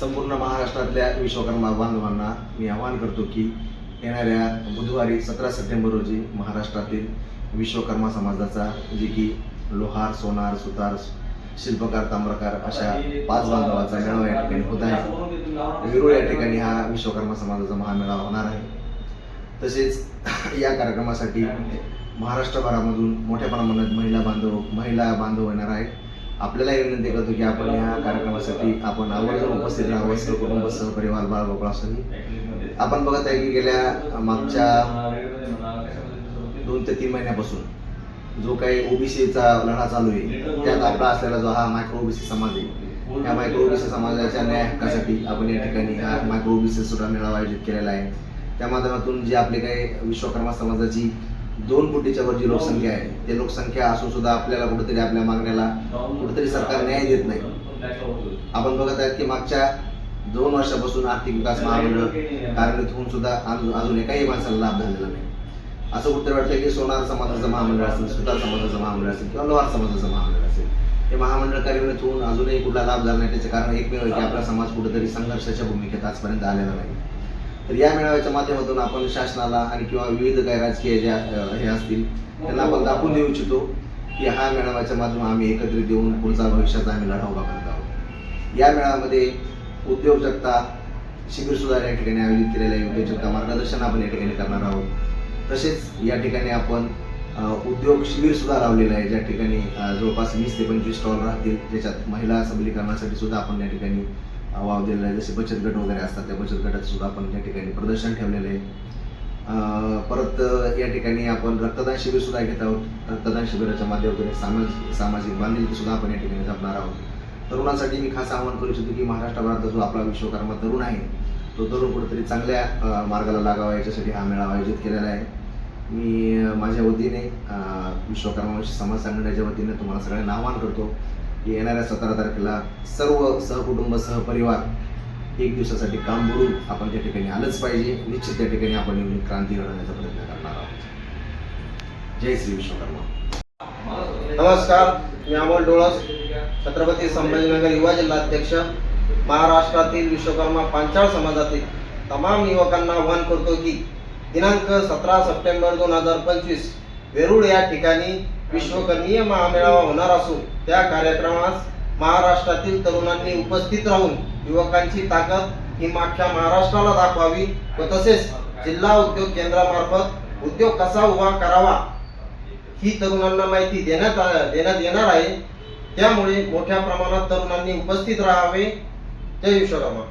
संपूर्ण महाराष्ट्रातल्या विश्वकर्मा बांधवांना मी आवाहन करतो की येणाऱ्या बुधवारी सतरा सप्टेंबर रोजी महाराष्ट्रातील विश्वकर्मा समाजाचा जे की लोहार सोनार सुतार शिल्पकार ताम्रकार अशा पाच बांधवाचा मेळावा या ठिकाणी होत आहे. विरुळ या ठिकाणी हा विश्वकर्मा समाजाचा महामेळावा होणार आहे. तसेच या कार्यक्रमासाठी महाराष्ट्रभरामधून मोठ्या प्रमाणात महिला बांधव महिला बांधव येणार आहेत. आपल्यालाही विनंती करतो की आपण या कार्यक्रमासाठी आपण आवर्जून उपस्थित राहावं सहकुटुंब सहपरिवार बाळ गोकुळासही आपण बघत आहे की गेल्या मागच्या दोन ते तीन महिन्यापासून जो काही ओबीसीचा लढा चालू आहे त्यात आपला असलेला जो हा मायक्रो ओबीसी समाज आहे या मायक्रो ओबीसी समाजाच्या न्याय हक्कासाठी आपण या ठिकाणी हा मायक्रो ओबीसी सुद्धा मेळावा आयोजित केलेला आहे. त्या माध्यमातून जे आपले काही विश्वकर्मा समाजाची दोन कोटीच्या वर जी लोकसंख्या आहे. ते लोकसंख्या असून सुद्धा आपल्याला कुठेतरी आपल्या मागण्याला कुठेतरी सरकार न्याय देत नाही. आपण बघत आहेत की मागच्या दोन वर्षापासून आर्थिक विकास महामंडळ कार्यान्वित होऊन सुद्धा अजून एकाही माणसाला लाभ झालेला नाही. असं उत्तर वाटतं की सोनार समाजाचं महामंडळ असेल सुतार समाजाचं महामंडळ असेल किंवा लोहार समाजाचं महामंडळ असेल हे महामंडळ कार्यान्वित होऊन अजूनही कुठला लाभ झाला नाही. त्याचे कारण एकमेव आहे की आपला समाज कुठेतरी संघर्षाच्या भूमिकेत आजपर्यंत आलेला नाही. तर या मेळाव्याच्या माध्यमातून आपण शासनाला आणि किंवा विविध काही राजकीय ज्या हे असतील त्यांना आपण दाखवून देऊ इच्छितो की हा मेळाव्याच्या माध्यमातून आम्ही एकत्रित येऊन पुढचा भविष्याचा आम्ही लढा उभा करत आहोत. या मेळाव्यामध्ये उद्योजकता शिबिर सुद्धा या ठिकाणी आयोजित केलेलं आहे. उद्योजकता मार्गदर्शन आपण या ठिकाणी करणार आहोत. तसेच या ठिकाणी आपण उद्योग शिबिर सुद्धा लावलेलं आहे. ज्या ठिकाणी जवळपास वीस ते पंचवीस स्टॉल राहतील. ज्याच्यात महिला सबलीकरणासाठी सुद्धा आपण या ठिकाणी वाव दिलेला आहे जसे बचत गट वगैरे असतात त्या बचत गटात सुद्धा आपण या ठिकाणी प्रदर्शन ठेवलेलं आहे. परत या ठिकाणी आपण रक्तदान शिबिर सुद्धा घेत आहोत. रक्तदान शिबिराच्या माध्यमातून सामाजिक सामाजिक बांधिलकी सुद्धा आपण या ठिकाणी जपणार आहोत. तरुणांसाठी मी खास आवाहन करू इच्छितो की महाराष्ट्राभरात जो आपला विश्वकर्मा तरुण आहे तो तरुण कुठेतरी चांगल्या मार्गाला लागावा याच्यासाठी हा मेळावा आयोजित केलेला आहे. मी माझ्या वतीने अ, विश्वकर्मा समाज संघटनेच्या वतीने तुम्हाला सगळ्यांना आवाहन करतो. की येणाऱ्या सतरा तारखेला सर्व सहकुटुंब सहपरिवार एक दिवसासाठी काम बुडून आपण त्या ठिकाणी आलंच पाहिजे. निश्चित त्या ठिकाणी आपण येऊन क्रांती घडवण्याचा प्रयत्न करणार आहोत. जय श्री विश्वकर्मा. नमस्कार मी अमोल डोळस छत्रपती संभाजीनगर युवा जिल्हाध्यक्ष महाराष्ट्रातील विश्वकर्मा पांचाळ समाजातील तमाम युवकांना आवाहन करतो की दिनांक सतरा सप्टेंबर दोन हजार पंचवीस वेरूळ या ठिकाणी विश्वकर्मीय महामेळावा होणार असून त्या कार्यक्रमास महाराष्ट्रातील तरुणांनी उपस्थित राहून युवकांची ताकद ही मागच्या महाराष्ट्राला दाखवावी व तसेच जिल्हा उद्योग केंद्रामार्फत उद्योग कसा उभा करावा ही तरुणांना माहिती देण्यात आ- देण्यात येणार आहे. त्यामुळे मोठ्या प्रमाणात तरुणांनी उपस्थित राहावे. जय विश्वकर्मा.